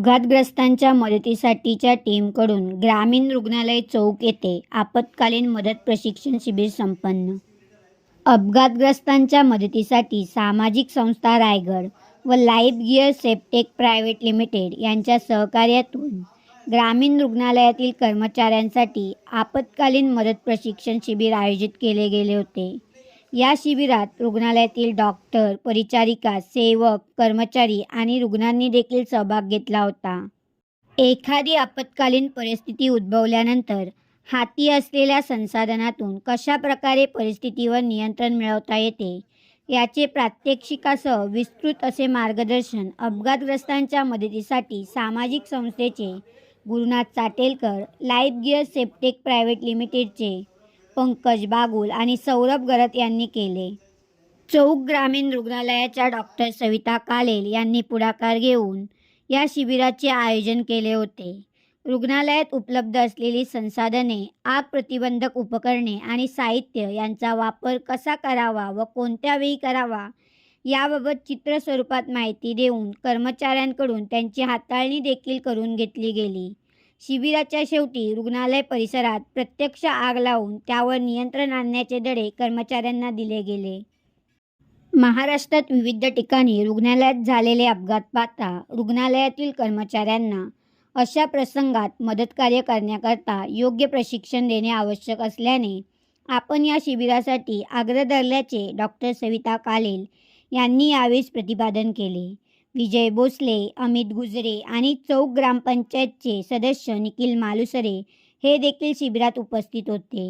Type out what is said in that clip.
अपघातग्रस्तांच्या मदतीसाठीच्या टीमकडून ग्रामीण रुग्णालय चौक येथे आपत्कालीन मदत प्रशिक्षण शिबिर संपन्न. अपघातग्रस्तांच्या मदतीसाठी सामाजिक संस्था रायगड व life gear Septech private limited यांच्या सहकार्यातून ग्रामीण रुग्णालयातील कर्मचाऱ्यांसाठी आपत्कालीन मदत प्रशिक्षण शिबिर आयोजित केले गेले होते. या शिबिरात रुग्णालयातील डॉक्टर परिचारिका सेवक कर्मचारी आणि रुग्णांनी देखील सहभाग घेतला होता. एखादी आपत्कालीन परिस्थिती उद्भवल्यानंतर हाती असलेल्या संसाधनातून कशा प्रकारे परिस्थितीवर नियंत्रण मिळवता येते याचे प्रात्यक्षिकासह विस्तृत असे मार्गदर्शन अपघातग्रस्तांच्या मदतीसाठी सामाजिक संस्थेचे Gurunath Chatelkar life gear Septech private लिमिटेडचे पंकज बागुल आणि सौरभ गरत यांनी केले. चौक ग्रामीण रुग्णालयाच्या डॉक्टर सविता कालेल यांनी पुढाकार घेऊन या शिबिराचे आयोजन केले होते. रुग्णालयात उपलब्ध असलेली संसाधने आग प्रतिबंधक उपकरणे आणि साहित्य यांचा वापर कसा करावा व कोणत्या वेळी करावा याबाबत चित्र स्वरूपात माहिती देऊन कर्मचाऱ्यांकडून त्यांची हाताळणी देखील करून घेतली गेली. शिबिराच्या शेवटी रुग्णालय परिसरात प्रत्यक्ष आग लावून त्यावर नियंत्रण आणण्याचे धडे कर्मचाऱ्यांना दिले गेले. महाराष्ट्रात विविध ठिकाणी रुग्णालयात झालेले अपघात पाहता रुग्णालयातील कर्मचाऱ्यांना अशा प्रसंगात मदतकार्य करण्याकरता योग्य प्रशिक्षण देणे आवश्यक असल्याने आपण या शिबिरासाठी आग्रह धरल्याचे डॉक्टर सविता कालेल यांनी यावेळी प्रतिपादन केले. विजय भोसले अमित गुजरे आणि चौक ग्रामपंचायतचे सदस्य निखिल मालुसरे हे देखील शिबिरात उपस्थित होते.